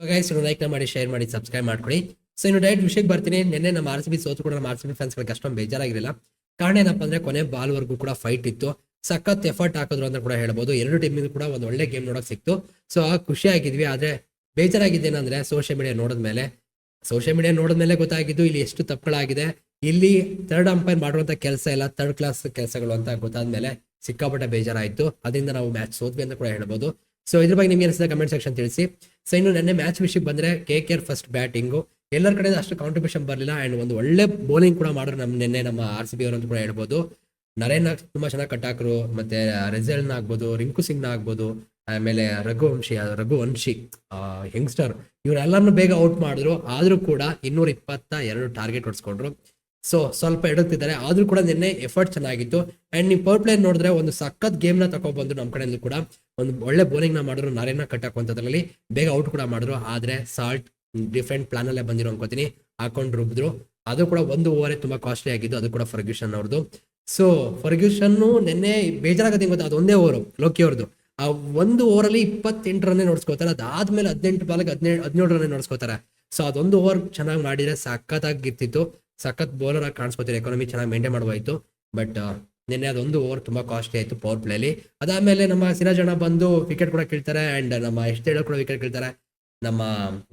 Guys like ಮಾಡಿ share ಮಾಡಿ subscribe ಮಾಡ್ಕೊಳ್ಳಿ ಸೊ ಇನ್ನು ಡೈರೆಕ್ಟ್ ವಿಷಯಕ್ಕೆ ಬರ್ತೀನಿ. ನಿನ್ನೆ ನಮ್ಮ ಆರ್ ಸಿ ಬಿ ಸೋತು ಕೂಡ, ನಮ್ಮ ಆರ್ ಸಿ ಬಿ ಫ್ಯಾನ್ಸ್ಗಳಿಗೆ ಅಷ್ಟೊಂದು ಬೇಜಾರಾಗಿರಲಿಲ್ಲ. ಕಾರಣ ಏನಪ್ಪ ಅಂದ್ರೆ ಕೊನೆ ಬಾಲ್ವರೆಗೂ ಕೂಡ ಫೈಟ್ ಇತ್ತು. ಸಖತ್ ಎಫರ್ಟ್ ಹಾಕಿದ್ರು ಅಂತ ಕೂಡ ಹೇಳ್ಬೋದು. ಎರಡು ಟೀಮಿಂದ ಕೂಡ ಒಂದು ಒಳ್ಳೆ ಗೇಮ್ ನೋಡೋಕೆ ಸಿಕ್ತು. ಸೊ ಆ ಖುಷಿ ಆಗಿದ್ವಿ. ಆದ್ರೆ ಬೇಜಾರಾಗಿದ್ದೇನಂದ್ರೆ ಸೋಷಿಯಲ್ ಮೀಡಿಯಾ ನೋಡಿದ್ಮೇಲೆ ಸೋಷಿಯಲ್ ಮೀಡಿಯಾ ನೋಡಿದ್ಮೇಲೆ ಗೊತ್ತಾಗಿದ್ದು ಇಲ್ಲಿ ಎಷ್ಟು ತಪ್ಪುಗಳಾಗಿದೆ. ಇಲ್ಲಿ ಥರ್ಡ್ ಅಂಪೈರ್ ಮಾಡುವಂಥ ಕೆಲಸ ಇಲ್ಲ. ಥರ್ಡ್ ಕ್ಲಾಸ್ ಕೆಲಸಗಳು ಅಂತ ಗೊತ್ತಾದ್ಮೇಲೆ ಸಿಕ್ಕಾಪಟ್ಟೆ ಬೇಜಾರಾಯಿತು. ಅದರಿಂದ ನಾವು ಮ್ಯಾಚ್ ಸೋತ್ವಿ ಅಂತ ಕೂಡ ಹೇಳ್ಬೋದು. ಸೊ ಇದ್ರ ಬಗ್ಗೆ ನಿಮ್ಗೆ ಅನಿಸಿದ ಕಮೆಂಟ್ ಸೆಕ್ಷನ್ ತಿಳಿಸಿ. ಸೊ ಇನ್ನು ನೆನ್ನೆ ಮ್ಯಾಚ್ ವಿಷಯಕ್ಕೆ ಬಂದ್ರೆ K K R first batting ಎಲ್ಲರ ಕಡೆ ಅಷ್ಟು ಕಾಂಟ್ರಿಬ್ಯೂಷನ್ ಬರಲಿಲ್ಲ ಆ್ಯಂಡ್ ಒಂದು ಒಳ್ಳೆ ಬೌಲಿಂಗ್ ಕೂಡ ಮಾಡಿದ್ರು ನಮ್ಮ ನಿನ್ನೆ ನಮ್ಮ ಆರ್ ಸಿ ಬಿ ಅವರು ಅಂತ ಕೂಡ ಹೇಳ್ಬೋದು. ನರೇನ್ ತುಂಬಾ ಚೆನ್ನಾಗಿ ಕಟ್ ಹಾಕರು, ಮತ್ತೆ ರೆಜಲ್ನ ಆಗ್ಬೋದು ರಿಂಕು ಸಿಂಗ್ನ ಆಗ್ಬೋದು, ಆಮೇಲೆ ರಘುವಂಶಿ ರಘು ರಘುವಂಶಿ ಯಂಗ್ಸ್ಟರ್ ಇವರೆಲ್ಲರನ್ನು ಬೇಗ ಔಟ್ ಮಾಡಿದ್ರು. ಆದ್ರೂ ಕೂಡ ಇನ್ನೂರ ಇಪ್ಪತ್ತ ಎರಡು ಟಾರ್ಗೆಟ್ ಹೊಡ್ಸ್ಕೊಂಡ್ರು. ಸೊ ಸ್ವಲ್ಪ ಎಡುತ್ತಿದ್ದಾರೆ ಆದ್ರೂ ಕೂಡ ನಿನ್ನೆ ಎಫರ್ಟ್ ಚೆನ್ನಾಗಿತ್ತು. ಅಂಡ್ ನೀವು ಪವರ್ ಪ್ಲೇ ನೋಡಿದ್ರೆ ಒಂದು ಸಖತ್ ಗೇಮ್ನ ತಗೊಬಂದು ನಮ್ಮ ಕಡೆಯಿಂದ ಕೂಡ. ಒಂದು ಒಳ್ಳೆ ಬೌಲಿಂಗ್ನ ಮಾಡಿದ್ರು ನರೇನ ಕಟ್ಟಾಕುವಂಥದ್ರಲ್ಲಿ ಬೇಗ ಔಟ್ ಕೂಡ ಮಾಡಿದ್ರು. ಆದ್ರೆ ಸಾಲ್ಟ್ ಡಿಫ್ರೆಂಟ್ ಪ್ಲಾನ್ ಅಲ್ಲೇ ಬಂದಿರೋ ಅನ್ಕೋತೀನಿ. ಹಾಕೊಂಡು ರುಬ್ಬಿದ್ರು ಅದು ಕೂಡ ಒಂದು ಓವರೇ ತುಂಬಾ ಕಾಸ್ಟ್ಲಿ ಆಗಿದ್ದು ಅದು ಕೂಡ ಫರ್ಗ್ಯೂಷನ್ ಅವ್ರದ್ದು ಸೊ ಫರ್ಗ್ಯೂಷನ್ ನಿನ್ನೆ ಬೇಜಾರಾಗತ್ತೆ ಗೊತ್ತಾ? ಅದು ಒಂದೇ ಓವರ್ ಲೋಕಿ ಅವ್ರದ್ದು ಆ ಒಂದು ಓವರಲ್ಲಿ ಇಪ್ಪತ್ತೆಂಟು ರನ್ನೇ ನೋಡ್ಸ್ಕೋತಾರೆ. ಅದಾದ್ಮೇಲೆ ಹದಿನೆಂಟು ಬಾಲಿಗೆ ಹದಿನೇಳು ಹದಿನೇಳು ರನ್ನೇ ನೋಡ್ಸ್ಕೋತಾರೆ ಸೊ ಅದೊಂದು ಓವರ್ ಚೆನ್ನಾಗಿ ಮಾಡಿದ್ರೆ ಸಖತ್ತಾಗಿರ್ತಿತ್ತು ಸಖತ್ ಬೌಲರ್ ಆಗಿ ಕಾಣಿಸ್ಕೋತಾರೆ ಎಕಾನಮಿ ಚೆನ್ನಾಗಿ ಮೇಂಟೈನ್ ಮಾಡುವಾಯ್ತು. ಬಟ್ ನಿನ್ನೆ ಅದೊಂದು ಓವರ್ ತುಂಬಾ ಕಾಸ್ಟ್ಲಿ ಆಯ್ತು ಪವರ್ ಪ್ಲೇಲಿ ಅದಾದಮೇಲೆ ನಮ್ಮ ಸಿರಾಜ್ ಅಣ್ಣ ಬಂದು ವಿಕೆಟ್ ಕೂಡ ಕೇಳ್ತಾರೆ ಅಂಡ್ ನಮ್ಮ ಎಷ್ಟೇಳು ಕೂಡ ವಿಕೆಟ್ ಕೇಳ್ತಾರೆ. ನಮ್ಮ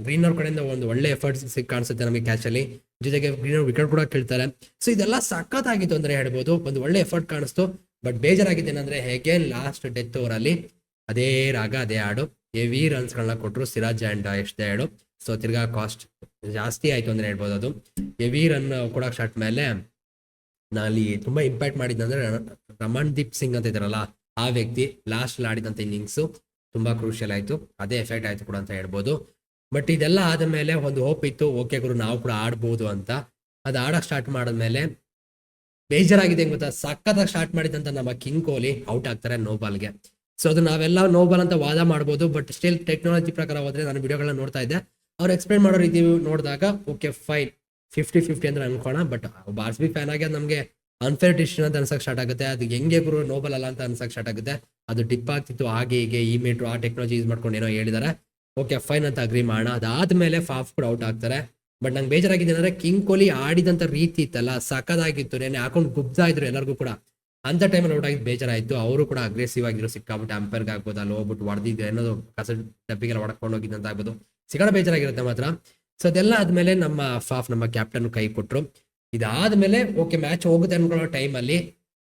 ಗ್ರೀನ್ ಅವ್ರ ಕಡೆಯಿಂದ ಒಂದು ಒಳ್ಳೆ ಎಫರ್ಟ್ಸ್ ಸಿಕ್ ಕಾಣಿಸುತ್ತೆ ನಮಗೆ ಕ್ಯಾಚ್ ಅಲ್ಲಿ. ಜೊತೆಗೆ ಗ್ರೀನ್ ವಿಕೆಟ್ ಕೂಡ ಕೇಳ್ತಾರೆ. ಸೊ ಇದೆಲ್ಲ ಸಖತ್ತಾಗಿತ್ತು ಅಂದ್ರೆ ಹೇಳ್ಬೋದು, ಒಂದು ಒಳ್ಳೆ ಎಫರ್ಟ್ ಕಾಣಿಸ್ತು. ಬಟ್ ಬೇಜಾರಾಗಿದೆ ಏನಂದ್ರೆ ಹೇಗೆ ಲಾಸ್ಟ್ ಡೆತ್ ಓವರ್ ಅಲ್ಲಿ ಅದೇ ರಾಗ, ಅದೇ ಹಾಡು ರನ್ಸ್ ಗಳನ್ನ ಕೊಟ್ರು ಸಿರಾಜ್ ಅಂಡ್ ಎಷ್ಟೇ ಹೇಳು ಸೊ ತಿರ್ಗಾ ಕಾಸ್ಟ್ ಜಾಸ್ತಿ ಆಯ್ತು ಅಂದ್ರೆ ಹೇಳ್ಬೋದು ಅದು. ಹೆವಿ ರನ್ ಕೊಡಕ್ ಸ್ಟಾರ್ಟ್ ಮೇಲೆ ನಾಲಿ ತುಂಬಾ ಇಂಪ್ಯಾಕ್ಟ್ ಮಾಡಿದ್ದಂದ್ರೆ ರಮಣ್ ದೀಪ್ ಸಿಂಗ್ ಅಂತ ಇದಾರಲ್ಲ ಆ ವ್ಯಕ್ತಿ ಲಾಸ್ಟ್ ಆಡಿದಂತ ಇನ್ನಿಂಗ್ಸ್ ತುಂಬಾ ಕ್ರೂಷಿಯಲ್ ಆಯ್ತು. ಅದೇ ಎಫೆಕ್ಟ್ ಆಯ್ತು ಕೂಡ ಅಂತ ಹೇಳ್ಬೋದು. ಬಟ್ ಇದೆಲ್ಲ ಆದ್ಮೇಲೆ ಒಂದು ಹೋಪ್ ಇತ್ತು ಓಕೆ ಗುರು ನಾವು ಕೂಡ ಆಡ್ಬೋದು ಅಂತ. ಅದು ಆಡಕ್ ಸ್ಟಾರ್ಟ್ ಮಾಡಿದ್ಮೇಲೆ ಬೇಜಾರಾಗಿದೆ ಗೊತ್ತಾ? ಸಖತ್ತಾಗಿ ಸ್ಟಾರ್ಟ್ ಮಾಡಿದಂತ ನಮ್ಮ ಕಿಂಗ್ ಕೊಹ್ಲಿ ಔಟ್ ಆಗ್ತಾರೆ ನೋಬಾಲ್ಗೆ ಸೊ ಅದು ನಾವೆಲ್ಲ ನೋಬಾಲ್ ಅಂತ ವಾದ ಮಾಡ್ಬೋದು ಬಟ್ ಸ್ಟಿಲ್ ಟೆಕ್ನಾಲಜಿ ಪ್ರಕಾರ ಹೋದ್ರೆ ನಾನು ವಿಡಿಯೋಗಳನ್ನ ನೋಡ್ತಾ ಇದ್ದೆ. ಅವ್ರು ಎಕ್ಸ್ಪ್ಲೈನ್ ಮಾಡೋ ರೀತಿ ನೋಡಿದಾಗ ಓಕೆ ಫೈನ್ ಫಿಫ್ಟಿ ಫಿಫ್ಟಿ ಅಂದ್ರೆ ಅನ್ಕೋಣ ಬಟ್ ಒಬ್ಬ ಆರ್ ಫ್ಯಾನ್ ಆಗಿ ನಮಗೆ ಅನ್ಫೇರ್ ಡಿಸಿಷನ್ ಅಂತ ಅನ್ಸಕ್ ಸ್ಟಾರ್ಟ್ ಆಗುತ್ತೆ. ಅದು ಹೆಂಗೆ ಗುರು ನೋಬಲ್ ಅಲ್ಲ ಅಂತ ಅನ್ಸಕ್ ಸ್ಟಾರ್ಟ್ ಆಗುತ್ತೆ. ಅದು ಡಿಪ್ ಆಗ್ತಿತ್ತು, ಹಾಗೆ ಹೀಗೆ ಈ ಮೀಟ್ರು ಆ ಟೆಕ್ನಾಲಜಿ ಯೂಸ್ ಮಾಡ್ಕೊಂಡು ಏನೋ ಹೇಳಿದಾರೆ. ಓಕೆ ಫೈನ್ ಅಂತ ಅಗ್ರಿ ಮಾಡೋಣ. ಅದಾದ್ಮೇಲೆ ಫಾಫ್ ಕೂಡ ಔಟ್ ಆಗ್ತಾರೆ. ಬಟ್ ನಂಗೆ ಬೇಜಾರಾಗಿದೆ ಅಂದ್ರೆ ಕಿಂಗ್ ಕೊಹ್ಲಿ ಆಡಿದಂತ ರೀತಿ ಇತ್ತಲ್ಲ ಸಕದಾಗಿತ್ತು ನೆನೆ ಹಾಕೊಂಡು ಗುಬ್ತಾ ಇದ್ರು ಎಲ್ಲರಿಗೂ ಕೂಡ. ಅಂತ ಟೈಮಲ್ಲಿ ಔಟ್ ಆಗಿದ್ದು ಬೇಜಾರಾಯ್ತು. ಅವರು ಕೂಡ ಅಗ್ರೆಸಿವ್ ಆಗಿರೋ ಸಿಕ್ಕಾಬಿಟ್ಟು ಅಂಪೈರ್ಗೆ ಆಗ್ಬೋದು, ಅಲ್ಲಿ ಹೋಗ್ಬಿಟ್ಟು ಹೊಡೆದಿದ್ದು ಏನೋ ಕಸ ಡಬ್ಬಿಗೆಲ್ಲ ಹೊಡ್ಕೊಂಡು ಹೋಗಿದ್ದಂತ ಆಗ್ಬೋದು ಸಿಗಣ ಬೇಜಾರಾಗಿರುತ್ತೆ ಮಾತ್ರ. ಸೊ ಅದೆಲ್ಲ ಆದ್ಮೇಲೆ ನಮ್ಮ ಫಾಫ್, ನಮ್ಮ ಕ್ಯಾಪ್ಟನ್ ಕೈ ಕೊಟ್ರು. ಇದಾದ್ಮೇಲೆ ಓಕೆ ಮ್ಯಾಚ್ ಹೋಗುತ್ತೆ ಅನ್ಕೊಳ್ಳೋ ಟೈಮಲ್ಲಿ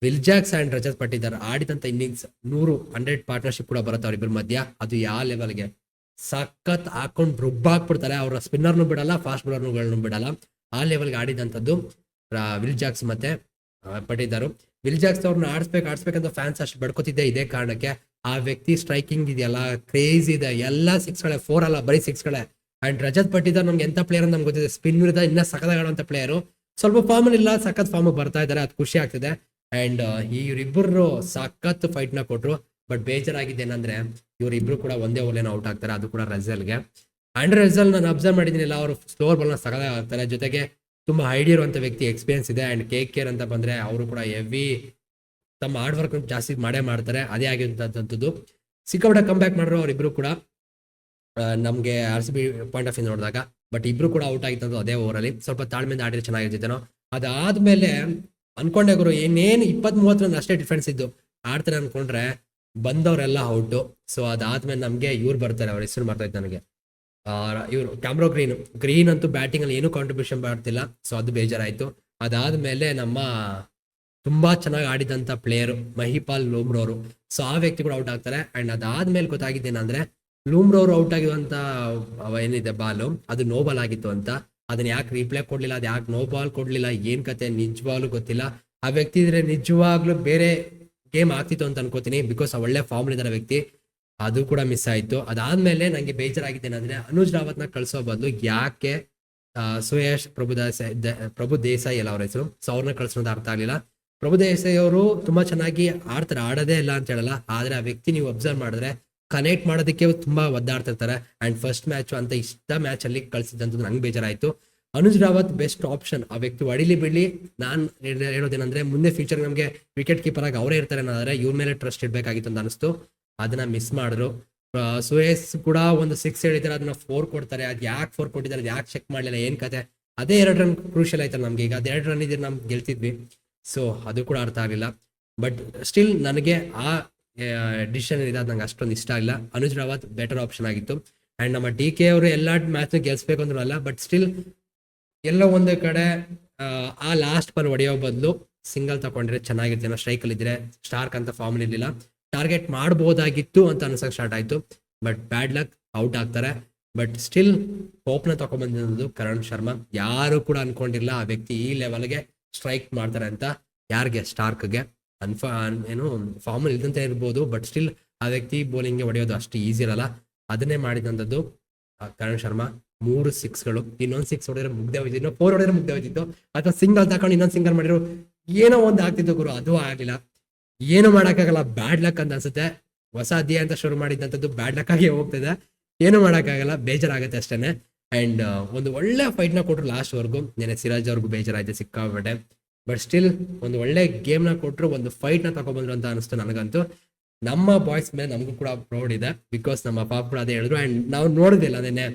ವಿಲ್ಜಾಕ್ಸ್ ಅಂಡ್ ರಜತ್ ಪಟ್ಟಿದ್ದಾರೆ ಆಡಿದಂತ ಇನ್ನಿಂಗ್ಸ್ ನೂರು ಹಂಡ್ರೆಡ್ ಪಾರ್ಟ್ನರ್ಶಿಪ್ ಕೂಡ ಬರುತ್ತೆ ಅವ್ರಿಬ್ಬರ ಮಧ್ಯ. ಅದು ಯಾವ ಲೆವೆಲ್ಗೆ ಸಖತ್ ಹಾಕೊಂಡು ರುಬ್ಬಾಕ್ಬಿಡ್ತಾರೆ ಅವರ ಸ್ಪಿನ್ನರ್ನು ಬಿಡಲ್ಲ ಫಾಸ್ಟ್ ಬೌಲರ್ನುಗಳನ್ನು ಬಿಡಲ್ಲ. ಆ ಲೆವೆಲ್ಗೆ ಆಡಿದಂಥದ್ದು ವಿಲ್ಜಾಕ್ಸ್ ವಿಲ್ ಜಾಕ್ಸ್ ಮತ್ತೆ ಪಟ್ಟಿದ್ದಾರು ವಿಲ್ಜಾಕ್ಸ್ ವಿಲ್ ಜಾಕ್ಸ್ ಅವ್ರನ್ನ ಆಡಿಸ್ಬೇಕು, ಆಡಿಸ್ಬೇಕಂತ ಫ್ಯಾನ್ಸ್ ಅಷ್ಟು ಬಡ್ಕೋತಿದ್ದೆ ಇದೇ ಕಾರಣಕ್ಕೆ. ಆ ವ್ಯಕ್ತಿ ಸ್ಟ್ರೈಕಿಂಗ್ ಇದೆಯಲ್ಲ ಕ್ರೇಜ್ ಇದೆ. ಎಲ್ಲ ಸಿಕ್ಸ್ಗಳೇ ಫೋರ್ ಅಲ್ಲ, ಬರೀ ಸಿಕ್ಸ್ ಗಳೇ. ಅಂಡ್ ರಜತ್ ಪಟ್ಟಿದಾರ್ ನಮ್ಗೆ ಎಂತ ಪ್ಲೇಯರ್ ಅಂತ ನಮ್ಗೆ ಗೊತ್ತಿದೆ. ಸ್ಪಿನ್ ವಿರುದ್ಧ ಇನ್ನ ಸಖತ್ತಾಗುವಂತ ಪ್ಲೇಯರು ಸ್ವಲ್ಪ ಫಾರ್ಮ್ ಇಲ್ಲ, ಸಖತ್ ಫಾರ್ಮ್ ಬರ್ತಾ ಇದಾರೆ ಅದು ಖುಷಿ ಆಗ್ತಿದೆ. ಅಂಡ್ ಇವರಿಬ್ಬರು ಸಖತ್ ಫೈಟ್ನ ಕೊಟ್ರು. ಬಟ್ ಬೇಜಾರಾಗಿದೆ ಏನಂದ್ರೆ, ಇವರಿಬ್ರು ಕೂಡ ಒಂದೇ ಓಲೇನ ಔಟ್ ಆಗ್ತಾರೆ ಅದು ಕೂಡ ರಜಲ್ಗೆ ಅಂಡ್ ರೆಸಲ್ ನಾನು ಅಬ್ಸರ್ವ್ ಮಾಡಿದ್ದೀನಿಲ್ಲ, ಅವರು ಸ್ಲೋರ್ ಬಾಲ್ನ ಸಖತ್ತಾಗಿ ಆಗ್ತಾರೆ ಜೊತೆಗೆ ತುಂಬಾ ಐಡಿಯಾ ಇರುವಂತ ವ್ಯಕ್ತಿ ಎಕ್ಸ್ಪೀರಿಯನ್ಸ್ ಇದೆ. ಅಂಡ್ ಕೆ ಕೇರ್ ಅಂತ ಬಂದ್ರೆ ಅವರು ಕೂಡ ಹೆವಿ ತಮ್ಮ ಹಾರ್ಡ್ ವರ್ಕ್ ಜಾಸ್ತಿ ಮಾಡೇ ಮಾಡ್ತಾರೆ. ಅದೇ ಆಗಿರುವಂತದ್ದು ಸಿಕ್ಕಾಪಟ್ಟೆ ಕಮ್ ಬ್ಯಾಕ್ ಮಾಡಿದ್ರು ಅವರಿಬ್ರು ಕೂಡ. ನಮ್ಗೆ R C B point of view ನೋಡಿದಾಗ ಬಟ್ ಇಬ್ರು ಕೂಡ ಔಟ್ ಆಗಿತ್ತು ಅದೇ ಓವರಲ್ಲಿ ಸ್ವಲ್ಪ ತಾಳ್ಮೆಯಿಂದ ಆಡಿದ್ರೆ ಚೆನ್ನಾಗಿರ್ತಿದ್ದೇನೋ ಅದಾದ್ಮೇಲೆ ಅನ್ಕೊಂಡೆ ಗುರು, ಏನೇನು ಇಪ್ಪತ್ತ್ ಮೂವತ್ತು ಅಷ್ಟೇ ಡಿಫ್ರೆನ್ಸ್ ಇದ್ದು. ಆಡ್ತಾರೆ ಅನ್ಕೊಂಡ್ರೆ ಬಂದವರೆಲ್ಲ ಔಟು ಸೊ ಅದಾದ್ಮೇಲೆ ನಮಗೆ ಇವ್ರು ಬರ್ತಾರೆ, ಅವ್ರ ಹೆಸರು ಮಾಡ್ತಾ ಇತ್ತು ನನಗೆ ಇವರು ಕ್ಯಾಮ್ರೋ ಗ್ರೀನ್. ಗ್ರೀನ್ ಅಂತೂ ಬ್ಯಾಟಿಂಗ್ ಅಲ್ಲಿ ಏನೂ ಕಾಂಟ್ರಿಬ್ಯೂಷನ್ ಮಾಡ್ತಿಲ್ಲ. ಸೊ ಅದು ಬೇಜಾರಾಯ್ತು. ಅದಾದ್ಮೇಲೆ ನಮ್ಮ ತುಂಬಾ ಚೆನ್ನಾಗಿ ಆಡಿದಂತ ಪ್ಲೇಯರ್ ಮಹಿಪಾಲ್ ಲೋಮ್ರವರು ಸೊ ಆ ವ್ಯಕ್ತಿ ಕೂಡ ಔಟ್ ಆಗ್ತಾರೆ. ಅಂಡ್ ಅದಾದ್ಮೇಲೆ ಗೊತ್ತಾಗಿದ್ದೇನಂದ್ರೆ ಲೂಮ್ರೋರು ಔಟ್ ಆಗಿರುವಂತ ಏನಿದೆ, ಬಾಲು, ಅದು ನೋ ಬಾಲ್ ಆಗಿತ್ತು ಅಂತ. ಅದನ್ನ ಯಾಕೆ ರಿಪ್ಲೈ ಕೊಡ್ಲಿಲ್ಲ, ಅದು ಯಾಕೆ ನೋ ಬಾಲ್ ಕೊಡ್ಲಿಲ್ಲ, ಏನ್ ಕತೆ ನಿಜವಾಗ್ಲೂ ಗೊತ್ತಿಲ್ಲ. ಆ ವ್ಯಕ್ತಿ ಇದ್ರೆ ನಿಜವಾಗ್ಲೂ ಬೇರೆ ಗೇಮ್ ಆಗ್ತಿತ್ತು ಅಂತ ಅನ್ಕೋತೀನಿ ಬಿಕಾಸ್ ಒಳ್ಳೆ ಫಾರ್ಮ್ ಇದ್ದಾರೆ ವ್ಯಕ್ತಿ. ಅದು ಕೂಡ ಮಿಸ್ ಆಯ್ತು. ಅದಾದ್ಮೇಲೆ ನಂಗೆ ಬೇಜಾರಾಗಿದ್ದೇನೆಂದ್ರೆ ಅನುಜ್ ರಾವತ್ನ ಕಳ್ಸೋ ಬದಲು ಯಾಕೆ ಸುಯೇಶ್ ಸುಯಶ್ ಪ್ರಭು ದೇಸಾಯಿ ದ- ಪ್ರಭು ದೇಸಾಯಿ ಎಲ್ಲ ಅವ್ರ ಹೆಸರು. ಸೊ ಅವ್ರನ್ನ ಕಳ್ಸೋದು ಅರ್ಥ ಆಗ್ಲಿಲ್ಲ. ಪ್ರಭು ದೇಸಾಯಿ ಅವರು ತುಂಬಾ ಚೆನ್ನಾಗಿ ಆಡ್ತಾರೆ, ಆಡೋದೇ ಇಲ್ಲ ಅಂತ ಹೇಳಲ್ಲ. ಆದ್ರೆ ಆ ವ್ಯಕ್ತಿ ನೀವು ಅಬ್ಸರ್ವ್ ಮಾಡಿದ್ರೆ ಕನೆಕ್ಟ್ ಮಾಡೋದಕ್ಕೆ ತುಂಬಾ ಒದ್ದಾಡ್ತಿರ್ತಾರೆ. ಅಂಡ್ ಫಸ್ಟ್ ಮ್ಯಾಚ್ ಅಂತ ಇಷ್ಟ ಮ್ಯಾಚ್ ಅಲ್ಲಿ ಕಳ್ಸಿದ್ದಂತ ನಂಗೆ ಬೇಜಾರಾಯ್ತು. ಅನುಜ್ ರಾವತ್ ಬೆಸ್ಟ್ ಆಪ್ಷನ್ ಆ ವ್ಯಕ್ತಿ ಹೊಡಿಲಿ ಬಿಡ್ಲಿ. ನಾನ್ ಹೇಳ್- ಹೇಳೋದೇನಂದ್ರೆ ಮುಂದೆ ಫ್ಯೂಚರ್ ನಮಗೆ ವಿಕೆಟ್ ಕೀಪರ್ ಆಗಿ ಅವರೇ ಇರ್ತಾರೆ ಅನ್ನೋದಾದ್ರೆ ಇವ್ರ ಮೇಲೆ ಟ್ರಸ್ಟ್ ಇಡಬೇಕಾಗಿತ್ತು ಅಂತ ಅನಿಸ್ತು. ಅದನ್ನ ಮಿಸ್ ಮಾಡಿದ್ರು. ಸುಯೇಸ್ ಕೂಡ ಒಂದು ಸಿಕ್ಸ್ ಹೇಳಿದ್ದಾರೆ ಅದನ್ನ ಫೋರ್ ಕೊಡ್ತಾರೆ. ಅದು ಯಾಕೆ ಫೋರ್ ಕೊಟ್ಟಿದ್ದಾರೆ ಯಾಕೆ ಚೆಕ್ ಮಾಡಲಿಲ್ಲ, ಏನ್ ಕತೆ? ಅದೇ ಎರಡು ರನ್ ಕ್ರೂಷಿಯಲ್ ಆಯ್ತಾರೆ ನಮ್ಗೆ ಈಗ. ಅದು ಎರಡು ರನ್ ಇದ್ರೆ ನಮ್ಗೆ ಗೆಲ್ತಿದ್ವಿ. ಸೊ ಅದು ಕೂಡ ಅರ್ಥ ಆಗಲಿಲ್ಲ. ಬಟ್ ಸ್ಟಿಲ್ ನನಗೆ ಆ ಡಿಸಿಷನ್ ಇದೆ ಅದು ನಂಗೆ ಅಷ್ಟೊಂದು ಇಷ್ಟ ಆಗಿಲ್ಲ ಅನುಜ್ ರಾವತ್ ಬೆಟರ್ ಆಪ್ಷನ್ ಆಗಿತ್ತು. ಅಂಡ್ ನಮ್ಮ ಡಿ ಕೆ ಅವರು ಎಲ್ಲ ಮ್ಯಾಚ್ ಗೆಲ್ಸ್ಬೇಕು ಅಂದ್ರೂ ಅಲ್ಲ ಬಟ್ ಸ್ಟಿಲ್ ಎಲ್ಲೋ ಒಂದು ಕಡೆ ಆ, ಲಾಸ್ಟ್ ಬಾಲ್ ಹೊಡೆಯೋ ಬದಲು ಸಿಂಗಲ್ ತಗೊಂಡ್ರೆ ಚೆನ್ನಾಗಿರ್ತೇನೆ ಸ್ಟ್ರೈಕ್ ಅಲ್ಲಿ ಇದ್ರೆ ಸ್ಟಾರ್ಕ್ ಅಂತ ಫಾರ್ಮ್ ಇರಲಿಲ್ಲ. ಟಾರ್ಗೆಟ್ ಮಾಡ್ಬೋದಾಗಿತ್ತು ಅಂತ ಅನ್ಸಕ್ ಸ್ಟಾರ್ಟ್ ಆಯ್ತು. ಬಟ್ ಬ್ಯಾಡ್ ಲಕ್ ಔಟ್ ಆಗ್ತಾರೆ. ಬಟ್ ಸ್ಟಿಲ್ ಹೋಪ್ನ ತಗೊಂಡ್ಬಂದಿರೋದು ಕರಣ್ ಶರ್ಮಾ. ಯಾರು ಕೂಡ ಅನ್ಕೊಂಡಿಲ್ಲ ಆ ವ್ಯಕ್ತಿ ಈ ಲೆವೆಲ್ಗೆ ಸ್ಟ್ರೈಕ್ ಮಾಡ್ತಾರೆ ಅಂತ. ಯಾರಿಗೆ? ಸ್ಟಾರ್ಕ್ಗೆ ಅನ್ಫಾ ಏನು ಫಾರ್ಮ್ ಇಲ್ದಂತ ಇರ್ಬೋದು ಬಟ್ ಸ್ಟಿಲ್ ಆ ವ್ಯಕ್ತಿ ಬೌಲಿಂಗ್ಗೆ ಹೊಡೆಯೋದು ಅಷ್ಟು ಈಸಿ ಇರಲ್ಲ. ಅದನ್ನೇ ಮಾಡಿದಂಥದ್ದು ಕರಣ್ ಶರ್ಮಾ. ಮೂರು ಸಿಕ್ಸ್ಗಳು ಇನ್ನೊಂದು ಸಿಕ್ಸ್ ಹೊಡೆದ್ರೆ ಮುಗ್ದೆ ಹೋಯ್ತು ಇನ್ನೊಂದು ಫೋರ್ ಹೊಡೆದ್ರೆ ಮುಗ್ದೆ ಹೋಯ್ತಿತ್ತು ಅಥವಾ ಸಿಂಗಲ್ ತಕೊಂಡು ಇನ್ನೊಂದು ಸಿಂಗಲ್ ಮಾಡಿದ್ರು. ಏನೋ ಒಂದು ಆಗ್ತಿತ್ತು ಗುರು, ಅದು ಆಗಲಿಲ್ಲ. ಏನು ಮಾಡೋಕ್ಕಾಗಲ್ಲ. ಬ್ಯಾಡ್ ಲಕ್ ಅಂತ ಅನ್ಸುತ್ತೆ. ಹೊಸ ಅಧ್ಯಯ ಅಂತ ಶುರು ಮಾಡಿದಂಥದ್ದು ಬ್ಯಾಡ್ ಲಕ್ ಆಗಿ ಹೋಗ್ತಿದೆ. ಏನು ಮಾಡೋಕ್ಕಾಗಲ್ಲ. ಬೇಜಾರಾಗುತ್ತೆ ಅಷ್ಟೇ ಅಂಡ್ ಒಂದು ಒಳ್ಳೆ ಫೈಟ್ನ ಕೊಟ್ರು ಲಾಸ್ಟ್ ವರ್ಗು. ನೆನೆ ಸಿರಾಜ್ ಅವ್ರಿಗೂ ಬೇಜಾರಾಯ್ತು ಸಿಕ್ಕಾಬಿಟ್ಟೆ ಬಟ್ ಸ್ಟಿಲ್ ಒಂದು ಒಳ್ಳೆ ಗೇಮ್ ಕೊಟ್ಟರು ಒಂದು ಫೈಟ್ನ ತಗೊಬಂದ್ರು ಅಂತ ಅನಿಸ್ತು ನನಗಂತೂ. ನಮ್ಮ ಬಾಯ್ಸ್ ಮೇಲೆ ನಮಗೂ ಕೂಡ ಪ್ರೌಡ್ ಇದೆ. ಬಿಕಾಸ್ ನಮ್ಮ ಪಾಪ ಕೂಡ ಅದೇ ಹೇಳಿದ್ರು. ಅಂಡ್ ನಾವು ನೋಡಿದಿಲ್ಲ ಅದನ್ನೇ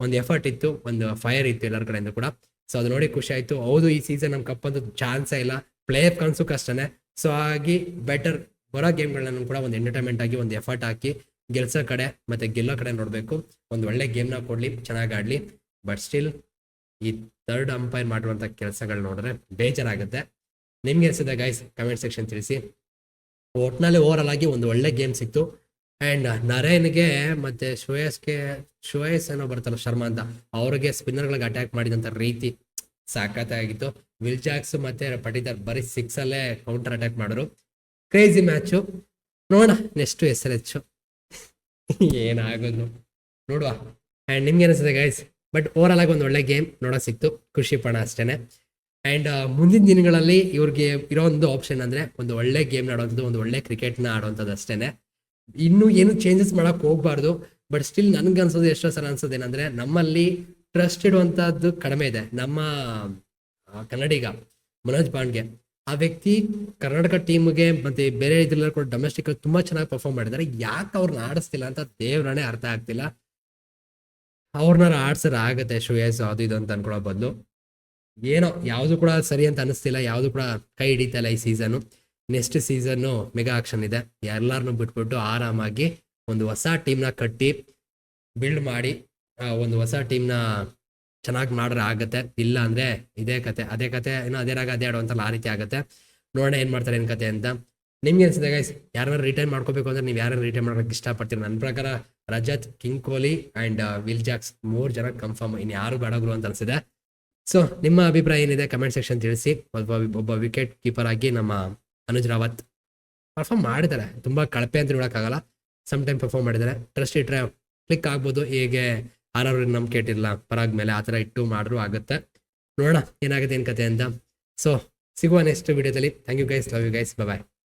ಒಂದು ಎಫರ್ಟ್ ಇತ್ತು, ಒಂದು ಫೈರ್ ಇತ್ತು ಎಲ್ಲರ ಕಡೆಯಿಂದ ಕೂಡ. ಸೊ ಅದು ನೋಡಿ ಖುಷಿ ಆಯ್ತು. ಹೌದು, ಈ ಸೀಸನ್ ನಮ್ಮ ಕಪ್ ಅಂತೂ ಚಾನ್ಸೇ ಇಲ್ಲ. ಪ್ಲೇ ಆಫ್ ಕನ್ಸು ಕಷ್ಟನೇ. ಸೊ ಹಾಗಾಗಿ ಬೆಟರ್ ಬರೋ ಗೇಮ್ಗಳನ್ನ ಕೂಡ ಒಂದು ಎಂಟರ್ಟೈನ್ಮೆಂಟ್ ಆಗಿ, ಒಂದು ಎಫರ್ಟ್ ಹಾಕಿ ಗೆಲ್ಸೋ ಕಡೆ ಮತ್ತೆ ಗೆಲ್ಲೋ ಕಡೆ ನೋಡಬೇಕು. ಒಂದು ಒಳ್ಳೆ ಗೇಮ್ನ ಕೊಡಲಿ, ಚೆನ್ನಾಗಿ ಆಡ್ಲಿ. ಬಟ್ ಸ್ಟಿಲ್ ಈ ಥರ್ಡ್ ಅಂಪೈರ್ ಮಾಡುವಂತ ಕೆಲಸಗಳು ನೋಡಿದ್ರೆ ಬೇಜಾರಾಗುತ್ತೆ. ನಿಮ್ಗೆ ಅನಿಸಿದೆ ಗೈಸ್ ಕಮೆಂಟ್ ಸೆಕ್ಷನ್ ತಿಳಿಸಿ. ಒಟ್ನಲ್ಲಿ ಓವರ್ ಆಗಿ ಒಂದು ಒಳ್ಳೆ ಗೇಮ್ ಸಿಕ್ತು. ಅಂಡ್ ನರೇನ್ಗೆ ಮತ್ತೆ ಶ್ರೇಯಸ್ಗೆ, ಶ್ರೇಯಸ್ ಏನೋ ಬರ್ತಾರ ಶರ್ಮಾ ಅಂತ, ಅವ್ರಿಗೆ ಸ್ಪಿನ್ನರ್ಗಳಿಗೆ ಅಟ್ಯಾಕ್ ಮಾಡಿದಂತ ರೀತಿ ಸಾಕತ್ತಾಗಿತ್ತು ವಿಲ್ ಜಾಕ್ಸ್ ಮತ್ತೆ ಪಟೀದರ್ ಬರೀ ಸಿಕ್ಸ್ ಅಲ್ಲೇ ಕೌಂಟರ್ ಅಟ್ಯಾಕ್ ಮಾಡಿದ್ರು. ಕ್ರೇಜಿ ಮ್ಯಾಚು ನೋಡ ನೆಕ್ಸ್ಟ್ ಎಸ್ ಎಲ್ ಎಚ್ ಏನಾಗೋದು? ನೋಡುವ. ಅಂಡ್ ನಿಮ್ಗೆ ಅನಿಸುತ್ತೆ ಗೈಸ್ ಬಟ್ ಓವರ್ ಆಗಿ ಒಂದು ಒಳ್ಳೆ ಗೇಮ್ ನೋಡೋಕೆ ಸಿಕ್ತು. ಖುಷಿ ಪಣ ಅಷ್ಟೇ ಆ್ಯಂಡ್ ಮುಂದಿನ ದಿನಗಳಲ್ಲಿ ಇವ್ರಿಗೆ ಇರೋ ಒಂದು ಆಪ್ಷನ್ ಅಂದ್ರೆ ಒಂದು ಒಳ್ಳೆ ಗೇಮ್ ಆಡುವಂಥದ್ದು ಒಂದು ಒಳ್ಳೆ ಕ್ರಿಕೆಟ್ನ ಆಡುವಂಥದ್ದು ಅಷ್ಟೇ ಇನ್ನು ಏನು ಚೇಂಜಸ್ ಮಾಡೋಕ್ಕೆ ಹೋಗ್ಬಾರ್ದು. ಬಟ್ ಸ್ಟಿಲ್ ನನಗೆ ಅನ್ಸೋದು ಎಷ್ಟೋ ಸಲ ಅನ್ಸೋದು ಏನಂದ್ರೆ ನಮ್ಮಲ್ಲಿ ಟ್ರಸ್ಟ್ ಇಡುವಂಥದ್ದು ಕಡಿಮೆ ಇದೆ. ನಮ್ಮ ಕನ್ನಡಿಗ ಮನೋಜ್ ಪಾಂಡ್ಗೆ ಆ ವ್ಯಕ್ತಿ ಕರ್ನಾಟಕ ಟೀಮ್ಗೆ ಮತ್ತೆ ಬೇರೆ ಇದ್ರಲ್ಲ ಕೂಡ ಡೊಮೆಸ್ಟಿಕ್ ತುಂಬಾ ಚೆನ್ನಾಗಿ ಪರ್ಫಾರ್ಮ್ ಮಾಡಿದ್ದಾರೆ. ಯಾಕೆ ಅವ್ರನ್ನ ಆಡಿಸ್ತಿಲ್ಲ ಅಂತ ದೇವ್ರನೇ ಅರ್ಥ ಆಗ್ತಿಲ್ಲ. ಅವ್ರನ್ನ ಆಡ್ಸರ್ ಆಗತ್ತೆ ಶ್ರೇಯಸ್ ಅದು ಇದು ಅಂತ ಅನ್ಕೊಳ್ಳೋ ಬದಲು. ಏನೋ, ಯಾವುದು ಕೂಡ ಸರಿ ಅಂತ ಅನಿಸ್ತಿಲ್ಲ, ಯಾವುದು ಕೂಡ ಕೈ ಹಿಡಿತಲ್ಲ ಈ season next season mega auction ಇದೆ. ಎಲ್ಲಾರನ್ನು ಬಿಟ್ಬಿಟ್ಟು ಆರಾಮಾಗಿ ಒಂದು ಹೊಸ ಟೀಮ್ನ ಕಟ್ಟಿ ಬಿಲ್ಡ್ ಮಾಡಿ ಒಂದು ಹೊಸ ಟೀಮ್ನ ಚೆನ್ನಾಗಿ ಮಾಡ್ರೆ ಆಗತ್ತೆ. ಇಲ್ಲ ಅಂದ್ರೆ ಇದೇ ಕತೆ, ಅದೇ ಕತೆ ಏನೋ ಅದೇ ರಾಗ, ಅದೇ ಆಡುವಂತಲ್ಲ ಆ ರೀತಿ ಆಗುತ್ತೆ. ನೋಡೋಣ ಏನ್ ಮಾಡ್ತಾರೆ ಏನ್ ಕತೆ ಅಂತ. ನಿಮ್ಗೆ ಅನ್ಸಿದೆ ಗೈಸ್ ಯಾರು ರಿಟರ್ನ್ ಮಾಡ್ಕೋಬೇಕು ಅಂದ್ರೆ ನೀವು ಯಾರು ರಿಟರ್ನ್ ಮಾಡೋಕೆ ಇಷ್ಟಪಡ್ತೀರಿ? ನನ್ನ ಪ್ರಕಾರ Rajat, king Kohli and Will Jacks ಮೂರ್ ಜನ ಕನ್ಫರ್ಮ್ ಇನ್ ಯಾರು ಬೇಡಗ್ರು ಅಂತ ಅನ್ಸಿದೆ ಸೊ ನಿಮ್ಮ ಅಭಿಪ್ರಾಯ ಏನಿದೆ ಕಮೆಂಟ್ ಸೆಕ್ಷನ್ ತಿಳಿಸಿ. ಒಬ್ಬ ಒಬ್ಬ ವಿಕೆಟ್ ಕೀಪರ್ ಆಗಿ ನಮ್ಮ ಅನುಜ್ ರಾವತ್ ಪರ್ಫಾರ್ಮ್ ಮಾಡಿದ್ದಾರೆ. ತುಂಬಾ ಕಳಪೆ ಅಂತ ನೋಡಕ್ಕಾಗಲ್ಲ ಸಮ್ ಟೈಮ್ ಪರ್ಫಾರ್ಮ್ ಮಾಡಿದ್ದಾರೆ. ಟ್ರಸ್ಟ್ ಇಟ್ರೆ ಕ್ಲಿಕ್ ಆಗ್ಬೋದು. ಹೇಗೆ ಆರ್ ಆರ್ ನಂಬಿಕೆ ಇಟ್ಟಿರಲ್ಲ ಪರಾಗ್ ಮೇಲೆ ಆ ಥರ ಇಟ್ಟು ಮಾಡ್ರು ಆಗುತ್ತೆ. ನೋಡೋಣ ಏನಾಗುತ್ತೆ ಏನ್ ಕತೆ ಅಂತ. ಸೊ ಸಿಗುವ ನೆಕ್ಸ್ಟ್ ವಿಡಿಯೋದಲ್ಲಿ thank you guys love you guys bye